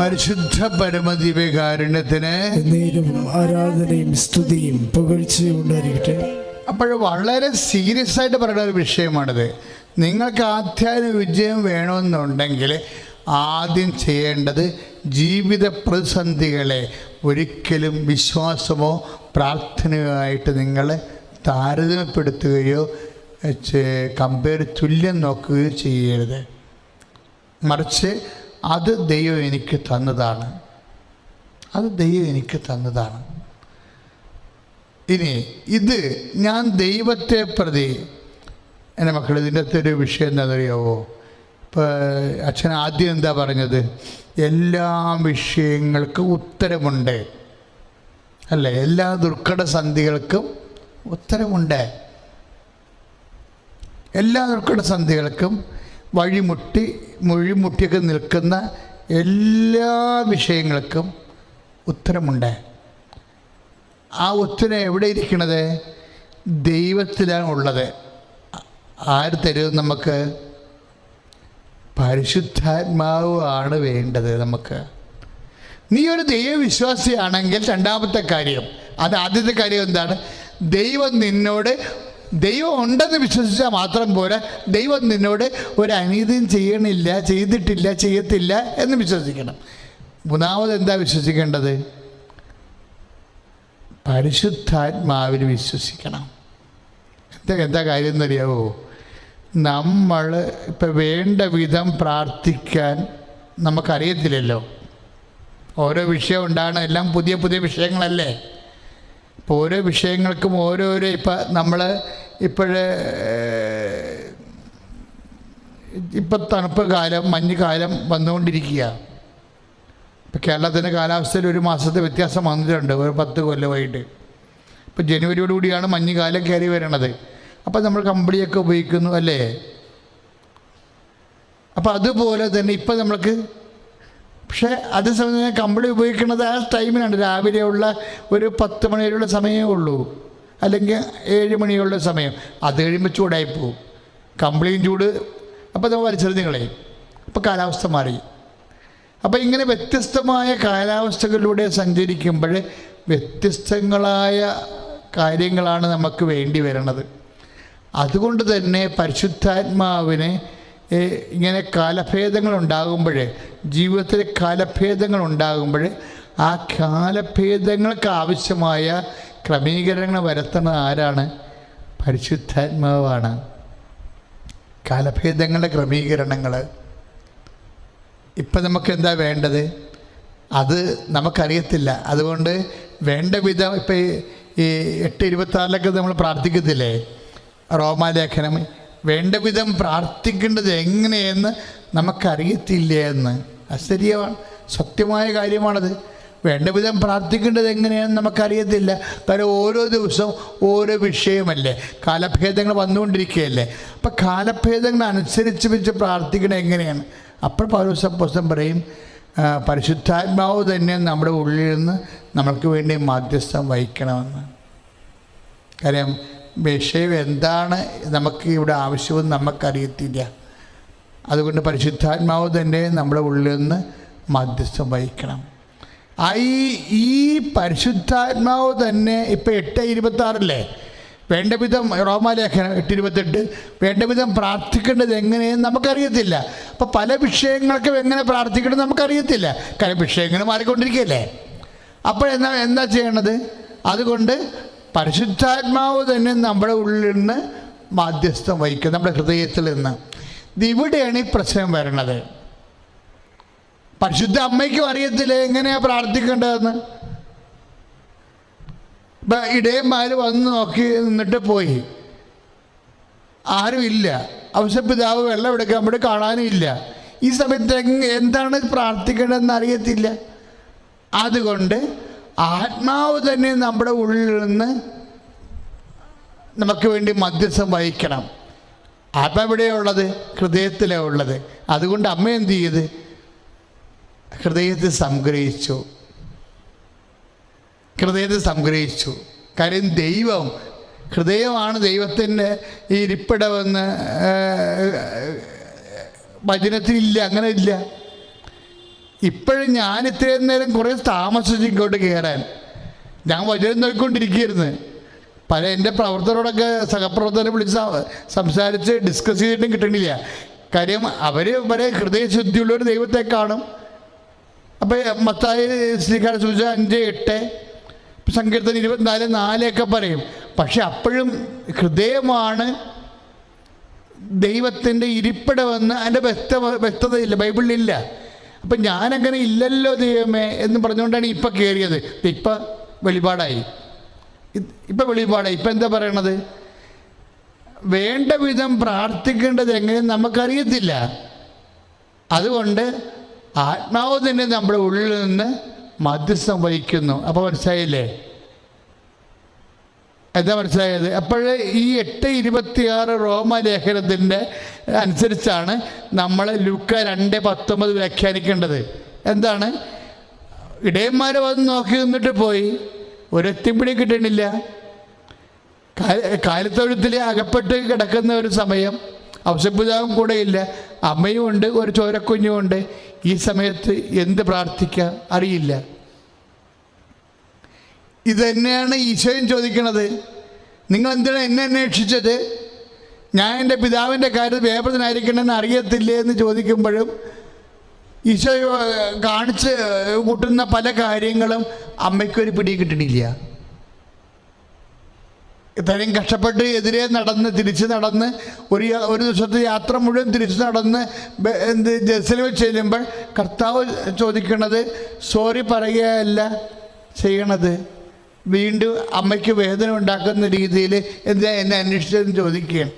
പരിശുദ്ധ പരമദിവ്യകാരുണ്യത്തിന് എന്നേരും ആരാധനയും സ്തുതിയും പുകഴ്ചയും ഉണ്ടായിരിക്കട്ടെ. അപ്പോൾ വളരെ സീരിയസ് ആയിട്ട് പറയുന്ന ഒരു വിഷയമാണിത്. നിങ്ങൾക്ക് ആധ്യാത്മിക വിജയം വേണമെന്നുണ്ടെങ്കിൽ ആദ്യം ചെയ്യേണ്ടത് ജീവിത പ്രതിസന്ധികളെ ഒരിക്കലും വിശ്വാസമോ പ്രാർത്ഥനയോ ആയിട്ട് നിങ്ങൾ താരതമ്യപ്പെടുത്തുകയോ കമ്പയർ തുല്യം നോക്കുകയോ ചെയ്യരുത്. മറിച്ച് അത് ദൈവം എനിക്ക് തന്നതാണ്. അത് ദൈവം എനിക്ക് തന്നതാണ്. ഇനി ഇത് ഞാൻ ദൈവത്തെ പ്രതി എന്റെ മക്കൾ ഇതിന്റെ അത്തൊരു ഒരു വിഷയം എന്താണെന്നറിയാവോ? ഇപ്പോൾ അച്ഛൻ ആദ്യം എന്താ പറഞ്ഞത്? എല്ലാ വിഷയങ്ങൾക്കും ഉത്തരമുണ്ട്. അല്ലേ? എല്ലാ ദുർഘട സന്ധികൾക്കും ഉത്തരമുണ്ട്. എല്ലാ ദുർഘട സന്ധികൾക്കും വഴിമുട്ടി മൊഴിമുട്ടിയൊക്കെ നിൽക്കുന്ന എല്ലാ വിഷയങ്ങൾക്കും ഉത്തരമുണ്ട്. ആ ഉത്തരം എവിടെ ഇരിക്കണത്? ദൈവത്തിലാണ് ഉള്ളത്. ആര് തരും നമുക്ക്? പരിശുദ്ധാത്മാവ് ആണ് വേണ്ടത് നമുക്ക്. നീ ഒരു ദൈവവിശ്വാസിയാണെങ്കിൽ രണ്ടാമത്തെ കാര്യം അത് ആദ്യത്തെ കാര്യം എന്താണ്? ദൈവം നിന്നോട് ദൈവം ഉണ്ടെന്ന് വിശ്വസിച്ചാൽ മാത്രം പോരാ. ദൈവം നിന്നോട് ഒരു അനീതിയും ചെയ്യണില്ല ചെയ്തിട്ടില്ല ചെയ്യത്തില്ല എന്ന് വിശ്വസിക്കണം. മൂന്നാമത് എന്താ വിശ്വസിക്കേണ്ടത്? പരിശുദ്ധാത്മാവിൽ വിശ്വസിക്കണം. എന്താ എന്താ കാര്യം എന്നറിയാവോ? നമ്മൾ ഇപ്പം വേണ്ട വിധം പ്രാർത്ഥിക്കാൻ നമുക്കറിയത്തില്ലല്ലോ. ഓരോ വിഷയം ഉണ്ടാകണം. എല്ലാം പുതിയ പുതിയ വിഷയങ്ങളല്ലേ? ഇപ്പോൾ ഓരോ വിഷയങ്ങൾക്കും ഓരോരോ ഇപ്പം നമ്മൾ ഇപ്പോഴേ ഇപ്പം തണുപ്പ് കാലം മഞ്ഞ് കാലം വന്നുകൊണ്ടിരിക്കുക ഇപ്പം കേരളത്തിന്റെ കാലാവസ്ഥയിൽ ഒരു മാസത്തെ വ്യത്യാസം വന്നിട്ടുണ്ട് ഒരു പത്ത് കൊല്ലമായിട്ട്. ഇപ്പം ജനുവരിയോടുകൂടിയാണ് മഞ്ഞുകാലം കയറി വരണത്. അപ്പം നമ്മൾ കമ്പിളിയൊക്കെ ഉപയോഗിക്കുന്നു അല്ലേ? അപ്പം അതുപോലെ തന്നെ ഇപ്പം നമ്മൾക്ക് പക്ഷേ അതേസമയം കമ്പിളി ഉപയോഗിക്കുന്നത് ആ ടൈമിനാണ് രാവിലെയുള്ള ഒരു പത്ത് മണിയുള്ള സമയമേ ഉള്ളൂ. അല്ലെങ്കിൽ ഏഴ് മണിയുള്ള സമയം. അത് കഴിയുമ്പോൾ ചൂടായി പോകും കമ്പിളിയും ചൂട്. അപ്പോൾ നമ്മൾ വലിച്ചെറിഞ്ഞുകളെ അപ്പോൾ കാലാവസ്ഥ മാറി. അപ്പോൾ ഇങ്ങനെ വ്യത്യസ്തമായ കാലാവസ്ഥകളിലൂടെ സഞ്ചരിക്കുമ്പോൾ വ്യത്യസ്തങ്ങളായ കാര്യങ്ങളാണ് നമുക്ക് വേണ്ടി വരുന്നത് അതുകൊണ്ട് തന്നെ പരിശുദ്ധാത്മാവിനെ ഇങ്ങനെ കാലഭേദങ്ങൾ ഉണ്ടാകുമ്പോൾ ജീവിതത്തിൽ കാലഭേദങ്ങൾ ഉണ്ടാകുമ്പോൾ ആ കാലഭേദങ്ങൾക്ക് ആവശ്യമായ ക്രമീകരണങ്ങൾ വരുത്തുന്നത് ആരാണ്? പരിശുദ്ധാത്മാവാണ്. കാലഭേദങ്ങളുടെ ക്രമീകരണങ്ങൾ ഇപ്പം നമുക്ക് എന്താ വേണ്ടത്? അത് നമുക്കറിയത്തില്ല. അതുകൊണ്ട് വേണ്ട വിധം ഇപ്പം ഈ എട്ട് ഇരുപത്താറിലൊക്കെ നമ്മൾ പ്രാർത്ഥിക്കത്തില്ലേ? റോമാലേഖനം. വേണ്ട വിധം പ്രാർത്ഥിക്കേണ്ടത് എങ്ങനെയെന്ന് നമുക്കറിയത്തില്ല എന്ന്. അത് സത്യമായ കാര്യമാണത്. വേണ്ട വിധം പ്രാർത്ഥിക്കേണ്ടത് എങ്ങനെയാണെന്ന് നമുക്കറിയത്തില്ല. കാരണം ഓരോ ദിവസവും ഓരോ വിഷയമല്ലേ. കാലഭേദങ്ങൾ വന്നുകൊണ്ടിരിക്കുകയല്ലേ. അപ്പം കാലഭേദങ്ങൾ അനുസരിച്ച് വെച്ച് പ്രാർത്ഥിക്കണത് എങ്ങനെയാണ്? അപ്പോൾ പൗരസപ്പോസം പറയും പരിശുദ്ധാത്മാവ് തന്നെ നമ്മുടെ ഉള്ളിൽ നിന്ന് നമ്മൾക്ക് വേണ്ടി മാധ്യസ്ഥം വഹിക്കണമെന്ന്. കാര്യം വിഷയം എന്താണ് നമുക്ക് ഇവിടെ ആവശ്യമെന്ന് നമുക്കറിയത്തില്ല. അതുകൊണ്ട് പരിശുദ്ധാത്മാവ് തന്നെ നമ്മുടെ ഉള്ളിൽ നിന്ന് മധ്യസ്ഥം വഹിക്കണം. ഈ ഈ പരിശുദ്ധാത്മാവ് തന്നെ ഇപ്പം എട്ട് ഇരുപത്താറല്ലേ? വേണ്ട വിധം റോമാലേഖനം എട്ട് ഇരുപത്തെട്ട് വേണ്ട വിധം പ്രാർത്ഥിക്കേണ്ടത് എങ്ങനെയെന്ന് നമുക്കറിയത്തില്ല. അപ്പോൾ പല വിഷയങ്ങൾക്കും എങ്ങനെ പ്രാർത്ഥിക്കണം നമുക്കറിയത്തില്ല. കാരണം വിഷയങ്ങൾ മാറിക്കൊണ്ടിരിക്കുകയല്ലേ? അപ്പോൾ എന്താ എന്താ ചെയ്യണത് അതുകൊണ്ട് പരിശുദ്ധാത്മാവ് തന്നെ നമ്മുടെ ഉള്ളിൽ നിന്ന് മാധ്യസ്ഥം വഹിക്കും നമ്മുടെ ഹൃദയത്തിൽ നിന്ന് ഇവിടെയാണ് ഈ പ്രശ്നം വരണത്. പരിശുദ്ധ അമ്മയ്ക്കും അറിയത്തില്ല എങ്ങനെയാ പ്രാർത്ഥിക്കേണ്ടതെന്ന്? ഇപ്പം ഇടയന്മാർ വന്ന് നോക്കി നിന്നിട്ട് പോയി. ആരുമില്ല ഔഷപിതാവ് വെള്ളം എടുക്കാൻ ഇവിടെ കാണാനും ഇല്ല. ഈ സമയത്ത് എന്താണ് പ്രാർത്ഥിക്കേണ്ടതെന്ന് അറിയത്തില്ല. അതുകൊണ്ട് ആത്മാവ് തന്നെ നമ്മുടെ ഉള്ളിൽ നിന്ന് നമുക്ക് വേണ്ടി മധ്യസ്ഥം വഹിക്കണം. ആത്മാവ് എവിടെയാണ് ഉള്ളത്? ഹൃദയത്തിലാണ് ഉള്ളത്. അതുകൊണ്ട് അമ്മ എന്ത് ചെയ്ത്? ഹൃദയത്തിൽ സംഗ്രഹിച്ചു. ഹൃദയത്തിൽ സംഗ്രഹിച്ചു. കാര്യം ദൈവം ഹൃദയമാണ് ദൈവത്തിന്റെ ഈ ഇരിപ്പിടമെന്ന് വചനത്തിലില്ല അങ്ങനെ ഇല്ല ഇപ്പോഴും ഞാൻ ഇത്രയും നേരം കുറേ താമസിച്ച് ഇങ്ങോട്ട് കയറാൻ ഞാൻ വചനം നോക്കിക്കൊണ്ടിരിക്കുകയായിരുന്നു. പല എന്റെ പ്രവർത്തകരോടൊക്കെ സഹപ്രവർത്തകരെ വിളിച്ച് സംസാരിച്ച് ഡിസ്കസ് ചെയ്തിട്ടും കിട്ടണില്ല. കാര്യം അവർ വരെ ഹൃദയശുദ്ധിയുള്ള ഒരു ദൈവത്തെ കാണും. അപ്പോൾ മത്തായി ശ്രീകാര സൂചന അഞ്ച് എട്ട് സങ്കീർത്തനം ഇരുപത്തിനാല് നാലൊക്കെ പറയും. പക്ഷെ അപ്പോഴും ഹൃദയമാണ് ദൈവത്തിന്റെ ഇരിപ്പിടമെന്ന് അതിന്റെ വ്യക്ത വ്യക്തതയില്ല. ബൈബിളിലില്ല. അപ്പം ഞാനങ്ങനെ ഇല്ലല്ലോ ദൈവമേ എന്ന് പറഞ്ഞുകൊണ്ടാണ് ഇപ്പം കയറിയത് ഇപ്പം വെളിപാടായി. ഇപ്പം വെളിപാടായി. ഇപ്പം എന്താ പറയണത്? വേണ്ട വിധം പ്രാർത്ഥിക്കേണ്ടത് എങ്ങനെയും നമുക്കറിയത്തില്ല. അതുകൊണ്ട് ആത്മാവ് തന്നെ നമ്മുടെ ഉള്ളിൽ നിന്ന് മധ്യസ്ഥം വഹിക്കുന്നു. അപ്പോൾ മനസ്സിലായില്ലേ? എന്താ മനസ്സിലായത്? അപ്പോൾ ഈ എട്ട് ഇരുപത്തിയാറ് റോമലേഖനത്തിന്റെ അനുസരിച്ചാണ് നമ്മൾ ലുക്ക രണ്ട് പത്തൊമ്പത് വ്യാഖ്യാനിക്കേണ്ടത്. എന്താണ്? ഇടയന്മാർ വന്ന് നോക്കി നിന്നിട്ട് പോയി. ഒരെത്തിപ്പിടി കിട്ടണില്ല. കാലത്തൊഴുത്തിൽ അകപ്പെട്ട് കിടക്കുന്ന ഒരു സമയം ഔഷപിതാവും കൂടെ ഇല്ല. അമ്മയും ഉണ്ട് ഒരു ചോരക്കുഞ്ഞും ഉണ്ട്. ഈ സമയത്ത് എന്ത് പ്രാർത്ഥിക്കുക അറിയില്ല. ഇത് തന്നെയാണ് ഈശോയും ചോദിക്കുന്നത് നിങ്ങൾ എന്തിനാണ് എന്നെ അന്വേഷിച്ചത്? ഞാൻ എന്റെ പിതാവിന്റെ കാര്യത്തിൽ വേപതനായിരിക്കണമെന്ന് അറിയത്തില്ലേ എന്ന് ചോദിക്കുമ്പോഴും ഈശോ കാണിച്ച് കൂട്ടുന്ന പല കാര്യങ്ങളും അമ്മയ്ക്കൊരു പിടി കിട്ടണില്ല. ഇത്രയും കഷ്ടപ്പെട്ട് എതിരെ നടന്ന് തിരിച്ച് നടന്ന് ഒരു ഒരു ദിവസത്തെ യാത്ര മുഴുവൻ തിരിച്ച് നടന്ന് എന്ത് വെച്ച് ചെല്ലുമ്പോൾ കർത്താവ് ചോദിക്കണത് സോറി പറയുകയല്ല ചെയ്യണത്. വീണ്ടും അമ്മയ്ക്ക് വേദന ഉണ്ടാക്കുന്ന രീതിയിൽ എന്താ എന്നെ അന്വേഷിച്ചതെന്ന് ചോദിക്കുകയാണ്.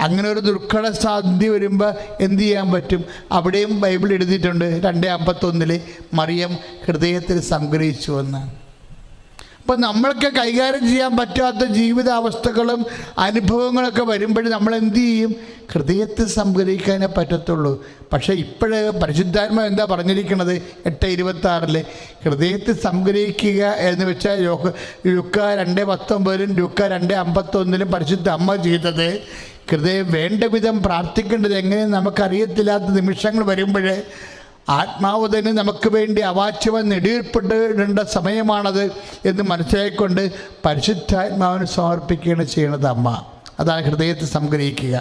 അങ്ങനെ ഒരു ദുർഘട സാധ്യത വരുമ്പോൾ എന്ത് ചെയ്യാൻ പറ്റും? അവിടെയും ബൈബിൾ എഴുതിയിട്ടുണ്ട്. രണ്ട് അമ്പത്തൊന്നിൽ മറിയം ഹൃദയത്തിൽ സംഗ്രഹിച്ചു എന്നാണ്. അപ്പം നമ്മൾക്ക് കൈകാര്യം ചെയ്യാൻ പറ്റാത്ത ജീവിതാവസ്ഥകളും അനുഭവങ്ങളൊക്കെ വരുമ്പോൾ നമ്മൾ എന്ത് ചെയ്യും? ഹൃദയത്തിൽ സംഗ്രഹിക്കാനേ പറ്റത്തുള്ളൂ. പക്ഷേ ഇപ്പോഴ് പരിശുദ്ധാത്മ എന്താ പറഞ്ഞിരിക്കുന്നത് എട്ട് ഇരുപത്തി ഹൃദയത്തിൽ സംഗ്രഹിക്കുക എന്ന് വെച്ചാൽ ലുക്ക രണ്ട് പത്തൊമ്പതിലും ലുക്ക രണ്ട് അമ്പത്തൊന്നിലും പരിശുദ്ധ അമ്മ ചെയ്തത് ഹൃദയം വേണ്ട വിധം പ്രാർത്ഥിക്കേണ്ടത് എങ്ങനെ നമുക്കറിയത്തില്ലാത്ത നിമിഷങ്ങൾ വരുമ്പോൾ ആത്മാവ് തന്നെ നമുക്ക് വേണ്ടി അവാച്യവൻ നെടിയിൽപ്പെട്ടിടേണ്ട സമയമാണത് എന്ന് മനസ്സിലാക്കിക്കൊണ്ട് പരിശുദ്ധാത്മാവിന് സമർപ്പിക്കുകയാണ് ചെയ്യണത് അമ്മ. അതാണ് ഹൃദയത്തെ സംഗ്രഹിക്കുക.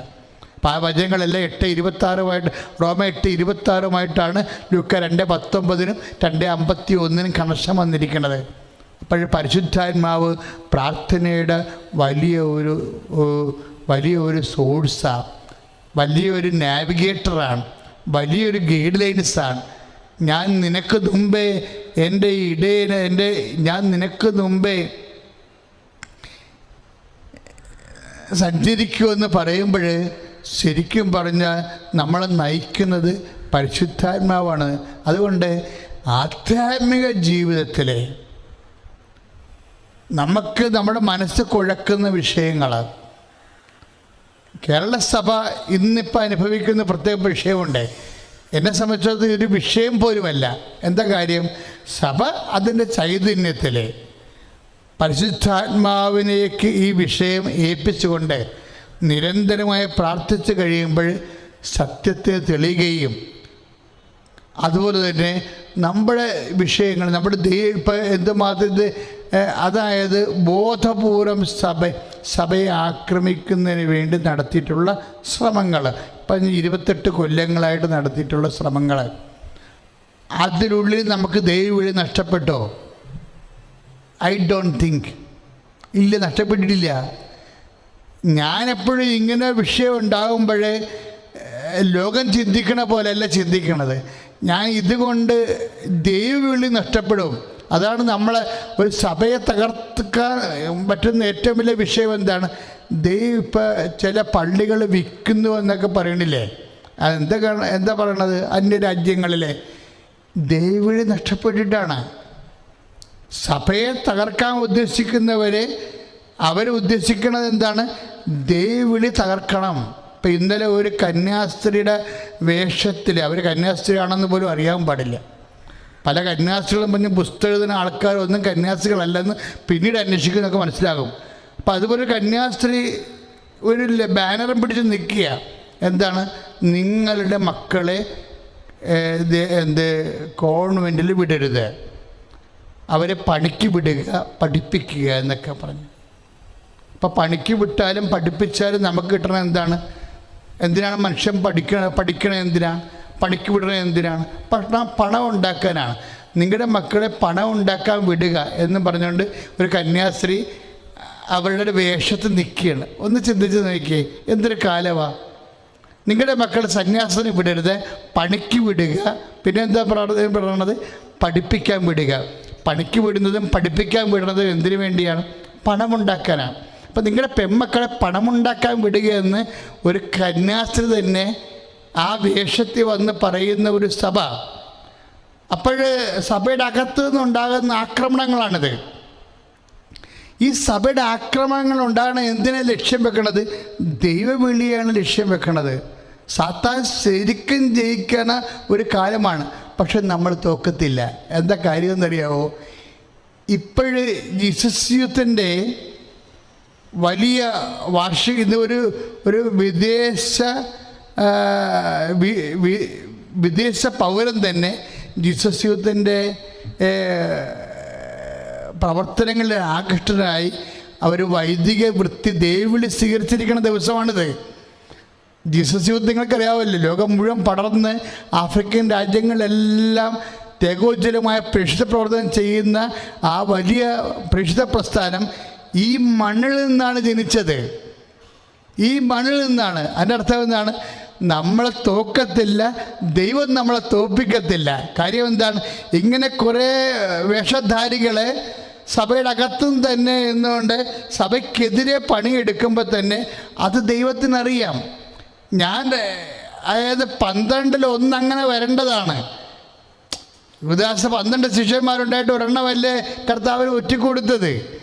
അപ്പോൾ ആ വചനങ്ങളെല്ലാം എട്ട് ഇരുപത്താറുമായിട്ട് റോമ എട്ട് ഇരുപത്താറുമായിട്ടാണ് ലുക്ക രണ്ട് പത്തൊമ്പതിനും രണ്ട് അമ്പത്തി ഒന്നിനും കണക്ഷൻ വന്നിരിക്കുന്നത്. അപ്പോൾ പരിശുദ്ധാത്മാവ് പ്രാർത്ഥനയുടെ വലിയ ഒരു വലിയ ഒരു സോഴ്സാണ് വലിയൊരു നാവിഗേറ്ററാണ് വലിയൊരു ഗൈഡ് ലൈൻസാണ് ഞാൻ നിനക്ക് മുമ്പേ എന്റെ ഇടയന് എന്റെ ഞാൻ നിനക്ക് മുമ്പേ സഞ്ചരിക്കുമെന്ന് പറയുമ്പോൾ ശരിക്കും പറഞ്ഞാൽ നമ്മളെ നയിക്കുന്നത് പരിശുദ്ധാത്മാവാണ്. അതുകൊണ്ട് ആധ്യാത്മിക ജീവിതത്തിൽ നമുക്ക് നമ്മുടെ മനസ്സ് കുഴക്കുന്ന വിഷയങ്ങൾ കേരള സഭ ഇന്നിപ്പോൾ അനുഭവിക്കുന്ന പ്രത്യേക വിഷയമുണ്ട്. എന്നെ സംബന്ധിച്ചത് ഒരു വിഷയം പോലുമല്ല. എന്താ കാര്യം? സഭ അതിന്റെ ചൈതന്യത്തിൽ പരിശുദ്ധാത്മാവിനേക്ക് ഈ വിഷയം ഏൽപ്പിച്ചുകൊണ്ട് നിരന്തരമായി പ്രാർത്ഥിച്ചു കഴിയുമ്പോൾ സത്യത്തെ തെളിയുകയും അതുപോലെ തന്നെ നമ്മുടെ വിഷയങ്ങൾ നമ്മുടെ ദൈ ഇപ്പം എന്തുമാത്രം അതായത് ബോധപൂർവം സഭ സഭയെ ആക്രമിക്കുന്നതിന് വേണ്ടി നടത്തിയിട്ടുള്ള ശ്രമങ്ങൾ. ഇപ്പം ഇരുപത്തെട്ട് കൊല്ലങ്ങളായിട്ട് നടത്തിയിട്ടുള്ള ശ്രമങ്ങൾ. അതിനുള്ളിൽ നമുക്ക് ദൈവവിളി നഷ്ടപ്പെട്ടോ? I don't think. ഇല്ല നഷ്ടപ്പെട്ടിട്ടില്ല. ഞാനെപ്പോഴും ഇങ്ങനെ വിഷയം ഉണ്ടാകുമ്പോഴേ ലോകം ചിന്തിക്കണ പോലെയല്ല ചിന്തിക്കണത്. ഞാൻ ഇതുകൊണ്ട് ദൈവവിളി നഷ്ടപ്പെടും. അതാണ് നമ്മളെ ഒരു സഭയെ തകർക്കാൻ പറ്റുന്ന ഏറ്റവും വലിയ വിഷയം എന്താണ്? ദൈവം ഇപ്പം ചില പള്ളികൾ വിൽക്കുന്നു എന്നൊക്കെ പറയണില്ലേ? എന്താ എന്താ പറയണത്? അന്യരാജ്യങ്ങളിലെ ദൈവവിളി നഷ്ടപ്പെട്ടിട്ടാണ്. സഭയെ തകർക്കാൻ ഉദ്ദേശിക്കുന്നവരെ അവർ ഉദ്ദേശിക്കുന്നത് എന്താണ്? ദൈവവിളി തകർക്കണം. ഇപ്പം ഇന്നലെ ഒരു കന്യാസ്ത്രീയുടെ വേഷത്തിൽ അവർ കന്യാസ്ത്രീയാണെന്ന് പോലും അറിയാൻ പാടില്ല. പല കന്യാസികളും പറഞ്ഞ് പുസ്തകം എഴുതുന്ന ആൾക്കാരൊന്നും കന്യാസികളല്ലെന്ന് പിന്നീട് അന്വേഷിക്കുന്നൊക്കെ മനസ്സിലാകും. അപ്പം അതുപോലെ കന്യാസ്ത്രീ ഒരു ബാനറും പിടിച്ച് നിൽക്കുക. എന്താണ്? നിങ്ങളുടെ മക്കളെ എന്ത് കോൺവെന്റിൽ വിടരുത്. അവരെ പണിക്ക് വിടുക പഠിപ്പിക്കുക എന്നൊക്കെ പറഞ്ഞു. അപ്പോൾ പണിക്ക് വിട്ടാലും പഠിപ്പിച്ചാലും നമുക്ക് കിട്ടണത് എന്താണ്? എന്തിനാണ് മനുഷ്യൻ പഠിക്കണ പഠിക്കണത് എന്തിനാണ് പണിക്ക് വിടണത് എന്തിനാണ്? പണം പണം ഉണ്ടാക്കാനാണ്. നിങ്ങളുടെ മക്കളെ പണം ഉണ്ടാക്കാൻ വിടുക എന്ന് പറഞ്ഞുകൊണ്ട് ഒരു കന്യാസ്ത്രീ അവരുടെ വേഷത്തിൽ നിൽക്കുകയാണ്. ഒന്ന് ചിന്തിച്ച് നോക്കിയേ എന്തൊരു കാലമാണ് നിങ്ങളുടെ മക്കൾ സന്യാസത്തിന് വിടരുത് പണിക്ക് വിടുക. പിന്നെ എന്താ പ്രാർത്ഥന പറയണത് പഠിപ്പിക്കാൻ വിടുക. പണിക്ക് വിടുന്നതും പഠിപ്പിക്കാൻ വിടുന്നതും എന്തിനു വേണ്ടിയാണ്? പണമുണ്ടാക്കാനാണ് അപ്പം നിങ്ങളുടെ പെൺമക്കളെ പണമുണ്ടാക്കാൻ വിടുക എന്ന് ഒരു കന്യാസ്ത്രീ തന്നെ ആ വേഷത്തിൽ വന്ന് പറയുന്ന ഒരു സഭ. അപ്പോൾ സഭയുടെ അകത്ത് നിന്നുണ്ടാകുന്ന ആക്രമണങ്ങളാണിത്. ഈ സഭയുടെ ആക്രമണങ്ങൾ ഉണ്ടാകണം എന്തിനാണ് ലക്ഷ്യം വെക്കണത്? ദൈവവിളിയാണ് ലക്ഷ്യം വെക്കണത്. സാത്താൻ ശരിക്കും ജയിക്കണ ഒരു കാലമാണ് പക്ഷെ നമ്മൾ തോക്കത്തില്ല. എന്താ കാര്യം എന്നറിയാവോ? ഇപ്പോഴ് ജീസസ് യൂത്തിന്റെ വലിയ വാർഷിക ഇത് ഒരു ഒരു വിദേശ വിദേശ പൗരൻ തന്നെ ജീസസ് യൂത്തിന്റെ പ്രവർത്തനങ്ങളിൽ ആകൃഷ്ടരായി അവർ വൈദിക വൃത്തി ദേവിളി സ്വീകരിച്ചിരിക്കുന്ന ദിവസമാണിത്. ജീസസ് യൂത്ത് നിങ്ങൾക്കറിയാവല്ലോ ലോകം മുഴുവൻ പടർന്ന് ആഫ്രിക്കൻ രാജ്യങ്ങളെല്ലാം തേകോജ്വലമായ പ്രേക്ഷിത പ്രവർത്തനം ചെയ്യുന്ന ആ വലിയ പ്രേക്ഷിത പ്രസ്ഥാനം ഈ മണ്ണിൽ നിന്നാണ് ജനിച്ചത്. ഈ മണ്ണിൽ നിന്നാണ്. അതിന്റെ അർത്ഥം എന്താണ്? നമ്മളെ തോക്കത്തില്ല ദൈവം നമ്മളെ തോപ്പിക്കത്തില്ല കാര്യം എന്താണ്? ഇങ്ങനെ കുറേ വേഷധാരികളെ സഭയുടെ അകത്തും തന്നെ എന്നുകൊണ്ട് സഭയ്ക്കെതിരെ പണിയെടുക്കുമ്പോൾ തന്നെ അത് ദൈവത്തിനറിയാം. ഞാൻ അതായത് പന്ത്രണ്ടിൽ ഒന്നങ്ങനെ വരേണ്ടതാണ്. യുവദാസ പന്ത്രണ്ട് ശിഷ്യന്മാരുണ്ടായിട്ട് ഒരെണ്ണമല്ലേ കർത്താവിന് ഒറ്റക്കൊടുത്തത്?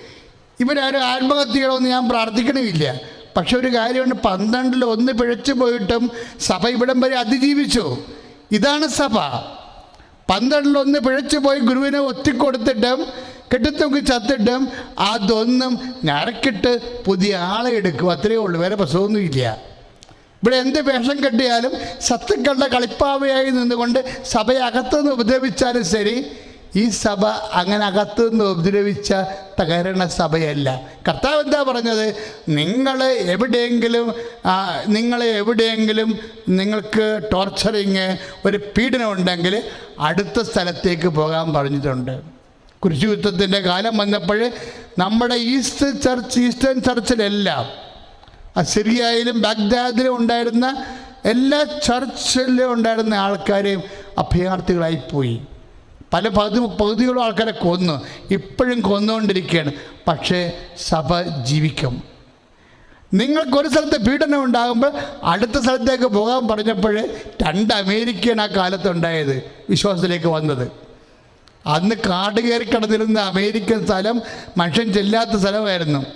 ഇവരാരും ആത്മഹത്യകളൊന്നും ഞാൻ പ്രാർത്ഥിക്കണമില്ല. പക്ഷെ ഒരു കാര്യമുണ്ട് പന്ത്രണ്ടിൽ ഒന്ന് പിഴച്ചു പോയിട്ടും സഭ ഇവിടം വരെ അതിജീവിച്ചു. ഇതാണ് സഭ. പന്ത്രണ്ടിൽ ഒന്ന് പിഴച്ചു പോയി ഗുരുവിനെ ഒത്തിക്കൊടുത്തിട്ടും കെട്ടിത്തൂക്കി ചത്തിട്ടും അതൊന്നും ഞരക്കിട്ട് പുതിയ ആളെ എടുക്കും. അത്രയേ ഉള്ളൂ വേറെ പ്രസവമൊന്നുമില്ല ഇവിടെ എന്ത് വേഷം കെട്ടിയാലും ശത്രുക്കളുടെ കളിപ്പാവയായി നിന്നുകൊണ്ട് സഭയെ അകത്തുനിന്ന് ഉപദ്രവിച്ചാലും ശരി ഈ സഭ അങ്ങനെ അകത്തു നിന്ന് ഉപദ്രവിച്ച തകരണ സഭയല്ല. കർത്താവ് എന്താ പറഞ്ഞത്? നിങ്ങൾ എവിടെയെങ്കിലും നിങ്ങളെ എവിടെയെങ്കിലും നിങ്ങൾക്ക് ടോർച്ചറിങ് ഒരു പീഡനം ഉണ്ടെങ്കിൽ അടുത്ത സ്ഥലത്തേക്ക് പോകാൻ പറഞ്ഞിട്ടുണ്ട്. കുരിശുയുദ്ധത്തിന്റെ കാലം വന്നപ്പോൾ നമ്മുടെ ഈസ്റ്റ് ചർച്ച് ഈസ്റ്റേൺ ചർച്ചിലെല്ലാം സിറിയയിലും ബാഗ്ദാദിലും ഉണ്ടായിരുന്ന എല്ലാ ചർച്ചിലും ഉണ്ടായിരുന്ന ആൾക്കാരെയും അഭയാർത്ഥികളായി പോയി. പല പകുതി പകുതികളും ആൾക്കാരെ കൊന്നു. ഇപ്പോഴും കൊന്നുകൊണ്ടിരിക്കുകയാണ്. പക്ഷേ സഭ ജീവിക്കും. നിങ്ങൾക്കൊരു സ്ഥലത്ത് പീഡനം ഉണ്ടാകുമ്പോൾ അടുത്ത സ്ഥലത്തേക്ക് പോകാൻ പറഞ്ഞപ്പോൾ രണ്ട് അമേരിക്കൻ ആ കാലത്തുണ്ടായത് വിശ്വാസത്തിലേക്ക് വന്നത്. അന്ന് കാട് കയറി കിടന്നിരുന്ന അമേരിക്കൻ സ്ഥലം മനുഷ്യൻ ചെല്ലാത്ത സ്ഥലമായിരുന്നു.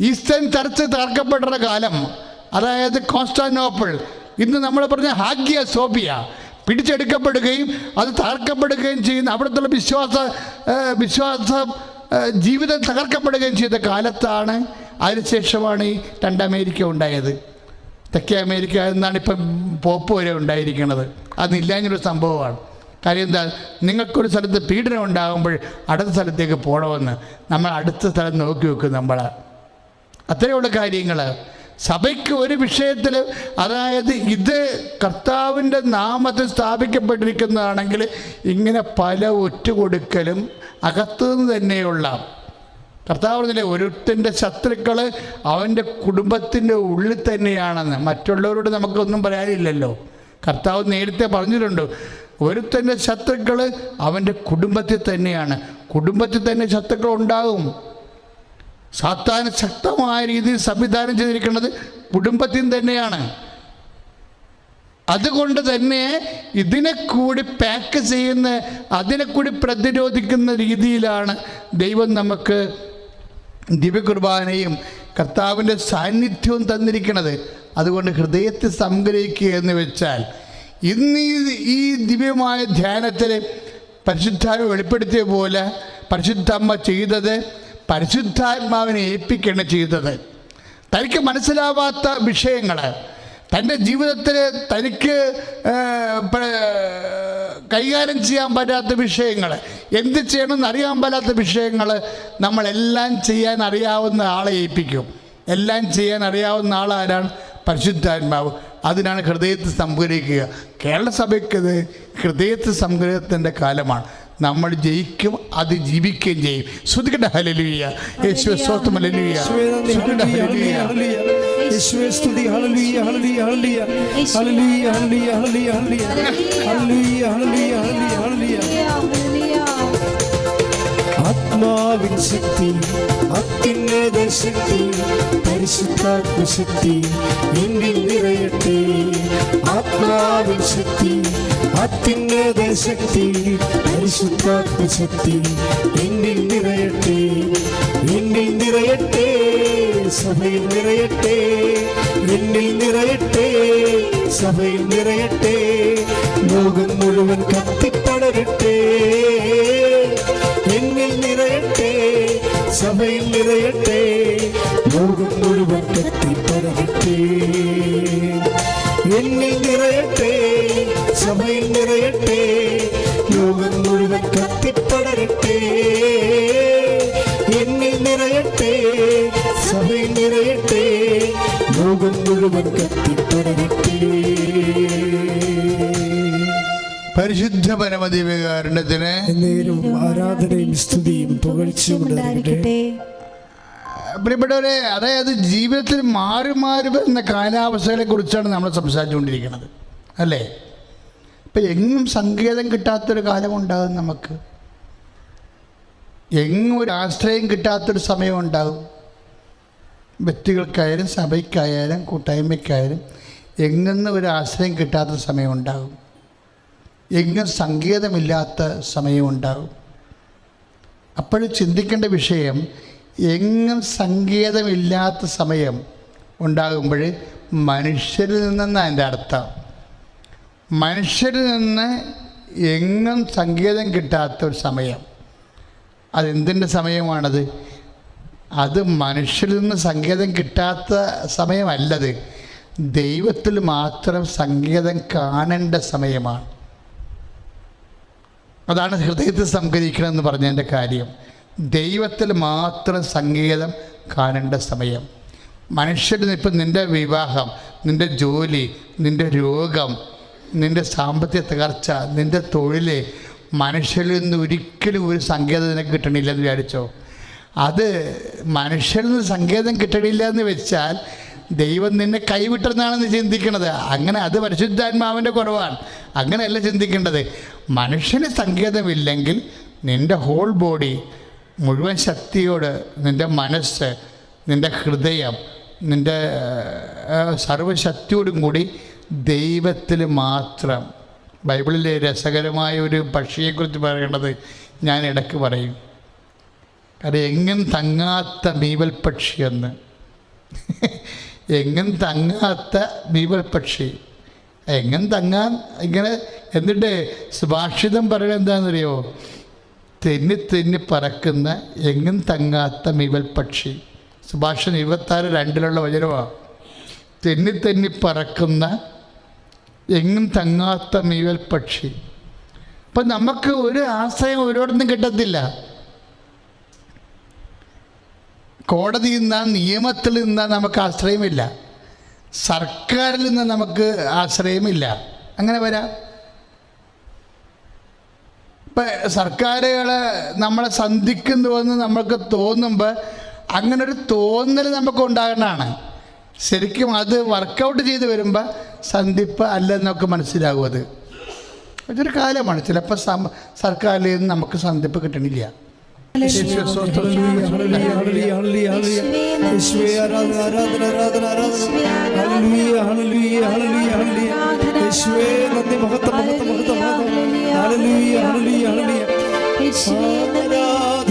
ഈസ്റ്റേൺ ചർച്ച് തകർക്കപ്പെട്ട കാലം. അതായത് കോൺസ്റ്റാനോപ്പിൾ ഇന്ന് നമ്മൾ പറഞ്ഞ ഹാഗിയ സോഫിയ പിടിച്ചെടുക്കപ്പെടുകയും അത് തകർക്കപ്പെടുകയും ചെയ്യുന്ന അവിടുത്തെ വിശ്വാസ വിശ്വാസം ജീവിതം തകർക്കപ്പെടുകയും ചെയ്ത കാലത്താണ് അതിനുശേഷമാണ് ഈ രണ്ട് അമേരിക്ക ഉണ്ടായത്. തെക്കേ അമേരിക്ക എന്നാണ് ഇപ്പം പോപ്പ് വരെ ഉണ്ടായിരിക്കുന്നത് അതില്ലാഞ്ഞൊരു സംഭവമാണ്. കാര്യം എന്താ നിങ്ങൾക്കൊരു സ്ഥലത്ത് പീഡനം ഉണ്ടാകുമ്പോൾ അടുത്ത സ്ഥലത്തേക്ക് പോകണമെന്ന് നമ്മൾ അടുത്ത സ്ഥലം നോക്കി വെക്കും നമ്മൾ അത്രയുള്ള കാര്യങ്ങൾ സഭയ്ക്ക് ഒരു വിഷയത്തിൽ അതായത് ഇത് കർത്താവിന്റെ നാമത്തിൽ സ്ഥാപിക്കപ്പെട്ടിരിക്കുന്നതാണെങ്കിൽ ഇങ്ങനെ പല ഒറ്റുകൊടുക്കലും അകത്തുനിന്ന് തന്നെയുള്ള കർത്താവ് പറഞ്ഞില്ലേ ഒരുത്തിന്റെ ശത്രുക്കൾ അവന്റെ കുടുംബത്തിന്റെ ഉള്ളിൽ തന്നെയാണെന്ന്. മറ്റുള്ളവരോട് നമുക്കൊന്നും പറയാനില്ലല്ലോ. കർത്താവ് നേരത്തെ പറഞ്ഞിട്ടുണ്ട് ഒരുത്തന്റെ ശത്രുക്കൾ അവന്റെ കുടുംബത്തിൽ തന്നെയാണ്. കുടുംബത്തിൽ തന്നെ ശത്രുക്കൾ ഉണ്ടാകും. സാത്താൻ ശക്തമായ രീതിയിൽ സംവിധാനം ചെയ്തിരിക്കുന്നത് കുടുംബത്തിൽ തന്നെയാണ്. അതുകൊണ്ട് തന്നെ ഇതിനെ കൂടി പാക്ക് ചെയ്യുന്ന അതിനെ കൂടി പ്രതിരോധിക്കുന്ന രീതിയിലാണ് ദൈവം നമുക്ക് ദിവ്യകുർബാനയും കർത്താവിന്റെ സാന്നിധ്യവും തന്നിരിക്കുന്നത്. അതുകൊണ്ട് ഹൃദയത്തെ സംഗ്രഹിക്കുക എന്ന് വെച്ചാൽ ഇന്ന് ഈ- ദിവ്യമായ ധ്യാനത്തിൽ പരിശുദ്ധാത്മ വെളിപ്പെടുത്തിയ പോലെ പരിശുദ്ധമ്മ ചെയ്തത് പരിശുദ്ധാത്മാവിനെ ഏൽപ്പിക്കുകയാണ് ചെയ്തത്. തനിക്ക് മനസ്സിലാവാത്ത വിഷയങ്ങൾ തന്റെ ജീവിതത്തിൽ തനിക്ക് കൈകാര്യം ചെയ്യാൻ പറ്റാത്ത വിഷയങ്ങൾ എന്ത് ചെയ്യണമെന്ന് അറിയാൻ പറ്റാത്ത വിഷയങ്ങൾ നമ്മളെല്ലാം ചെയ്യാൻ അറിയാവുന്ന ആളെ ഏൽപ്പിക്കും. എല്ലാം ചെയ്യാൻ അറിയാവുന്ന ആളാരാണ് പരിശുദ്ധാത്മാവ്. അതിനാണ് ഹൃദയത്തിൽ സംഗ്രഹിക്കുക. കേരള സഭയ്ക്കത് ഹൃദയത്തിൽ സംഗ്രഹത്തിന്റെ കാലമാണ്. നമ്മൾ ജയിക്കും അത് ജീവിക്കുകയും ചെയ്യും ശ്രുതികട ഹലലുയ്യ യേശു നന്ദി, ഹല്ലേലൂയ, ഹല്ലേലൂയ, ഹല്ലേലൂയ. യേശുവേ സ്തുതി ഹല്ലേലൂയ. ഹല്ലേലൂയ, ഹല്ലേലൂയ, ഹല്ലേലൂയ, ഹല്ലേലൂയ. ഹല്ലേലൂയ, ഹല്ലേലൂയ, ഹല്ലേലൂയ, ഹല്ലേലൂയ. ആത്മാവിൻ ശക്തി അത്യുന്നത ശക്തി പരിശുദ്ധാത്മ ശക്തി എന്നിൽ നിറയട്ടെ. ആത്മാവിൻ ശക്തി അത്യുന്നത ശക്തി പരിശുദ്ധാത്മ ശക്തി എന്നിൽ നിറയട്ടെ. എന്നിൽ നിറയട്ടെ സഭയിൽ നിറയട്ടെ. എന്നിൽ നിറയട്ടെ സഭയിൽ നിറയട്ടെ. ലോകം മുഴുവൻ കത്തിപ്പടരട്ടെ. സഭയിൽ നിറയട്ടെ ലോകം മുഴുവൻ കത്തിപ്പടരട്ടെ എന്നിൽ നിറയട്ടെ സഭയിൽ നിറയട്ടെ ലോകം മുഴുവൻ കത്തിപ്പടരട്ടെ എന്നിൽ നിറയട്ടെ സഭയിൽ നിറയട്ടെ ലോകം മുഴുവൻ കത്തിപ്പടരട്ടെ പരിശുദ്ധ പരമദിവ്യകാരുണ്യത്തിന് എന്നേരും ആരാധനയും സ്തുതിയും പുകഴ്ചയും ഉണ്ടായിരിക്കട്ടെ. പ്രിയപ്പെട്ടവരെ അതായത് ജീവിതത്തിൽ മാറി മാറി വരുന്ന കാലാവസ്ഥകളെ കുറിച്ചാണ് നമ്മൾ സംസാരിച്ചുകൊണ്ടിരിക്കുന്നത്. അല്ലേ? ഇപ്പം എങ്ങും സങ്കേതം കിട്ടാത്തൊരു കാലം ഉണ്ടാകും നമുക്ക്. എങ്ങും ഒരു ആശ്രയം കിട്ടാത്തൊരു സമയം ഉണ്ടാകും. വ്യക്തികൾക്കായാലും സഭയ്ക്കായാലും കൂട്ടായ്മയ്ക്കായാലും എങ്ങും ഒരു ആശ്രയം കിട്ടാത്ത സമയം ഉണ്ടാകും. എങ്ങും സങ്കേതമില്ലാത്ത സമയമുണ്ടാകും. അപ്പോൾ ചിന്തിക്കേണ്ട വിഷയം എങ്ങും സങ്കേതമില്ലാത്ത സമയം ഉണ്ടാകുമ്പോൾ മനുഷ്യരിൽ നിന്നാണ് എന്റെ അർത്ഥം. മനുഷ്യരിൽ നിന്ന് എങ്ങും സങ്കേതം കിട്ടാത്ത ഒരു സമയം. അതെന്തിന്റെ സമയമാണത്? അത് മനുഷ്യരിൽ നിന്ന് സങ്കേതം കിട്ടാത്ത സമയമല്ലത്. ദൈവത്തിൽ മാത്രം സങ്കേതം കാണേണ്ട സമയമാണ്. അതാണ് ഹൃദയത്തിൽ എന്ന് പറഞ്ഞതിന്റെ കാര്യം. ദൈവത്തിൽ മാത്രം സംഗീതം കാണേണ്ട സമയം. മനുഷ്യരിൽ ഇപ്പം നിന്റെ വിവാഹം നിന്റെ ജോലി നിന്റെ രോഗം നിന്റെ സാമ്പത്തിക തകർച്ച നിന്റെ തൊഴിൽ മനുഷ്യരിൽ നിന്ന് ഒരിക്കലും ഒരു സങ്കേതം നിനക്ക് കിട്ടണില്ല എന്ന് വിചാരിച്ചോ? അത് മനുഷ്യരിൽ നിന്ന് സങ്കേതം കിട്ടണില്ല എന്ന് വെച്ചാൽ ദൈവം നിന്നെ കൈവിട്ടെന്നാണെന്ന് ചിന്തിക്കണത്. അങ്ങനെ അത് പരിശുദ്ധാത്മാവിന്റെ കുറവാണ്. അങ്ങനെയല്ല ചിന്തിക്കേണ്ടത്. മനുഷ്യന് സങ്കേതമില്ലെങ്കിൽ നിന്റെ ഹോൾ ബോഡി മുഴുവൻ ശക്തിയോട് നിന്റെ മനസ്സ് നിന്റെ ഹൃദയം നിന്റെ സർവശക്തിയോടും കൂടി ദൈവത്തിൽ മാത്രം. ബൈബിളിലെ രസകരമായ ഒരു പക്ഷിയെക്കുറിച്ച് പറയേണ്ടത് ഞാൻ ഇടയ്ക്ക് പറയും. കാരണം എങ്ങും തങ്ങാത്ത മീവൽ പക്ഷിയെന്ന്. എങ്ങും തങ്ങാത്ത മീവൽ പക്ഷി. എങ്ങും തങ്ങാൻ ഇങ്ങനെ എന്നിട്ട് സുഭാഷിതം പറയുന്നത് എന്താണെന്നറിയോ? തെന്നി തെന്നി പറക്കുന്ന എങ്ങും തങ്ങാത്ത മിവൽ പക്ഷി. സുഭാഷൻ ഇരുപത്താറ് രണ്ടിലുള്ള വചനമാണ് തെന്നി തെന്നി പറക്കുന്ന എങ്ങും തങ്ങാത്ത മീവൽ പക്ഷി. അപ്പം നമുക്ക് ഒരു ആശ്രയം ഒരിടത്തും കിട്ടത്തില്ല. കോടതിയിൽ നിന്നാ നിയമത്തിൽ നിന്നാ നമുക്ക് ആശ്രയമില്ല. സർക്കാരിൽ നിന്ന് നമുക്ക് ആശ്രയമില്ല. അങ്ങനെ വരാം. ഇപ്പം സർക്കാരുകൾ നമ്മളെ സന്ധിക്കുന്നുവെന്ന് നമ്മൾക്ക് തോന്നുമ്പോൾ അങ്ങനെ ഒരു തോന്നൽ നമുക്ക് ഉണ്ടാകേണ്ടതാണ് ശരിക്കും അത് വർക്കൗട്ട് ചെയ്ത് വരുമ്പോൾ സന്ധിപ്പ് അല്ലെന്നൊക്കെ മനസ്സിലാകും അത്. അതൊരു കാലമാണ്. ചിലപ്പോൾ സർക്കാരിൽ നിന്ന് നമുക്ക് സന്ധിപ്പ് കിട്ടണില്ല. മഹത്വം, മഹത്വം, മഹത്വം. ആരാധന,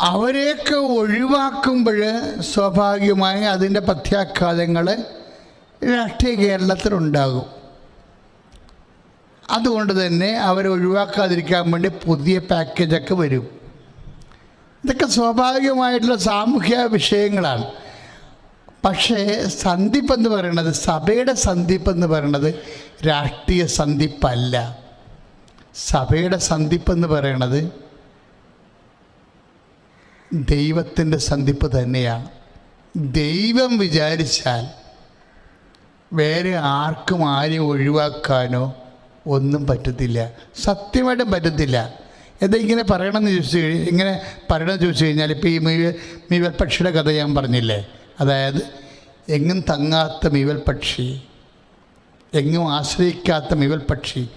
അവരെയൊക്കെ ഒഴിവാക്കുമ്പോൾ സ്വാഭാവികമായി അതിന്റെ പ്രത്യാഘാതങ്ങൾ രാഷ്ട്രീയ കേരളത്തിലുണ്ടാകും. അതുകൊണ്ട് തന്നെ അവരെ ഒഴിവാക്കാതിരിക്കാൻ വേണ്ടി പുതിയ പാക്കേജൊക്കെ വരും. ഇതൊക്കെ സ്വാഭാവികമായിട്ടുള്ള സാമൂഹ്യ വിഷയങ്ങളാണ്. പക്ഷേ സന്ധിപ്പ് എന്ന് പറയുന്നത് സഭയുടെ സന്ധിപ്പ് എന്ന് പറയുന്നത് രാഷ്ട്രീയ സന്ധിപ്പല്ല. സഭയുടെ സന്ധിപ്പ് എന്ന് പറയുന്നത് ദൈവത്തിന്റെ സന്ധിപ്പ് തന്നെയാണ്. ദൈവം വിചാരിച്ചാൽ വേറെ ആർക്കും ആരെയും ഒഴിവാക്കാനോ ഒന്നും പറ്റത്തില്ല. സത്യമായിട്ടും പറ്റത്തില്ല. എന്താ ഇങ്ങനെ പറയണമെന്ന് ചോദിച്ചു ഇങ്ങനെ പറയണമെന്ന് ചോദിച്ചു കഴിഞ്ഞാൽ ഇപ്പോൾ ഈ മീവൽ മീവൽ പക്ഷിയുടെ കഥ ഞാൻ പറഞ്ഞില്ലേ? അതായത് എങ്ങും തങ്ങാത്ത മീവൽ പക്ഷി എങ്ങും ആശ്രയിക്കാത്ത മീവൽ പക്ഷി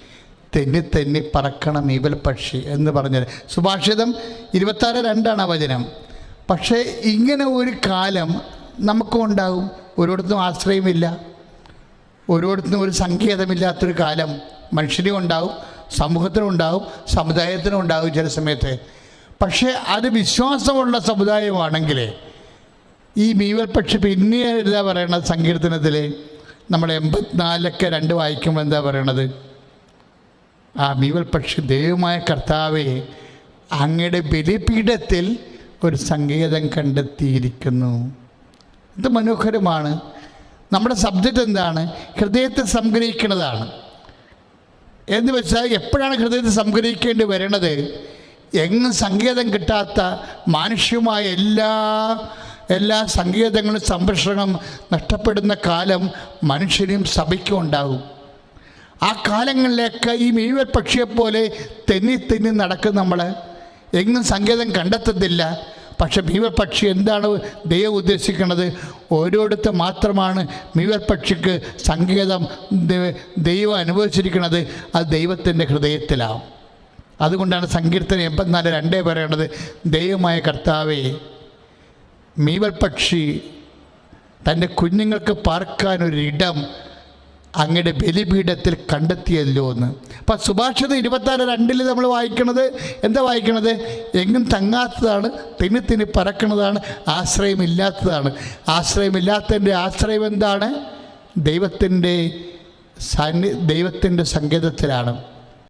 തെന്നി തെന്നി പറക്കണം മീവൽ പക്ഷി എന്ന് പറഞ്ഞത്. സുഭാഷിതം ഇരുപത്താറ് രണ്ടാണ് ആ വചനം. പക്ഷേ ഇങ്ങനെ ഒരു കാലം നമുക്കും ഉണ്ടാകും. ഒരിടത്തും ആശ്രയമില്ല. ഒരിടത്തും ഒരു സങ്കേതമില്ലാത്തൊരു കാലം മനുഷ്യനും ഉണ്ടാവും സമൂഹത്തിനും ഉണ്ടാവും സമുദായത്തിനും ഉണ്ടാവും ചില സമയത്ത്. പക്ഷേ അത് വിശ്വാസമുള്ള സമുദായമാണെങ്കിൽ ഈ മീവൽ പക്ഷി പിന്നെ എന്താ പറയണത് സങ്കീർത്തനത്തിൽ നമ്മൾ എൺപത്തിനാലൊക്കെ രണ്ട് വായിക്കുമ്പോൾ എന്താ പറയണത്? ആ മീവൽ പക്ഷി ദൈവമായ കർത്താവെ അങ്ങയുടെ ബലിപീഠത്തിൽ ഒരു സംഗീതം കണ്ടെത്തിയിരിക്കുന്നു. ഇത് മനോഹരമാണ്. നമ്മുടെ സബ്ജക്റ്റ് എന്താണ്? ഹൃദയത്തെ സംഗ്രഹിക്കുന്നതാണ്. എന്ന് വെച്ചാൽ എപ്പോഴാണ് ഹൃദയത്തെ സംഗ്രഹിക്കേണ്ടി വരണത്? എങ്ങും സംഗീതം കിട്ടാത്ത മാനുഷ്യമായ എല്ലാ എല്ലാ സംഗീതങ്ങളും സംരക്ഷണം നഷ്ടപ്പെടുന്ന കാലം മനുഷ്യനും സഭയ്ക്കും ഉണ്ടാകും. ആ കാലങ്ങളിലേക്ക് ഈ മീവൽ പക്ഷിയെപ്പോലെ തെന്നി തെന്നി നടക്കും നമ്മൾ എങ്ങും സംഗീതം കണ്ടെത്തത്തില്ല. പക്ഷെ മീവൽ പക്ഷി എന്താണ് ദൈവം ഉദ്ദേശിക്കുന്നത്? ഓരോരുത്തർ മാത്രമാണ് മീവൽ പക്ഷിക്ക് സംഗീതം ദൈവ- അനുഭവിച്ചിരിക്കുന്നത്. അത് ദൈവത്തിന്റെ ഹൃദയത്തിലാവും. അതുകൊണ്ടാണ് സങ്കീർത്തനം എൺപത്തിനാല് രണ്ടേ പറയണത് ദൈവമായ കർത്താവേ മീവൽ പക്ഷി തന്റെ കുഞ്ഞുങ്ങൾക്ക് പാർക്കാനൊരിടം അങ്ങയുടെ ബലിപീഠത്തിൽ കണ്ടെത്തിയല്ലോ എന്ന്. അപ്പം സുഭാഷിതം ഇരുപത്താറ് രണ്ടിൽ നമ്മൾ വായിക്കണത്. എന്താ വായിക്കണത്? എങ്ങും തങ്ങാത്തതാണ് തിന്നി തിന്നി പറക്കണതാണ് ആശ്രയമില്ലാത്തതാണ്. ആശ്രയമില്ലാത്തതിന്റെ ആശ്രയം എന്താണ്? ദൈവത്തിന്റെ സന്നി ദൈവത്തിന്റെ സങ്കേതത്തിലാണ്.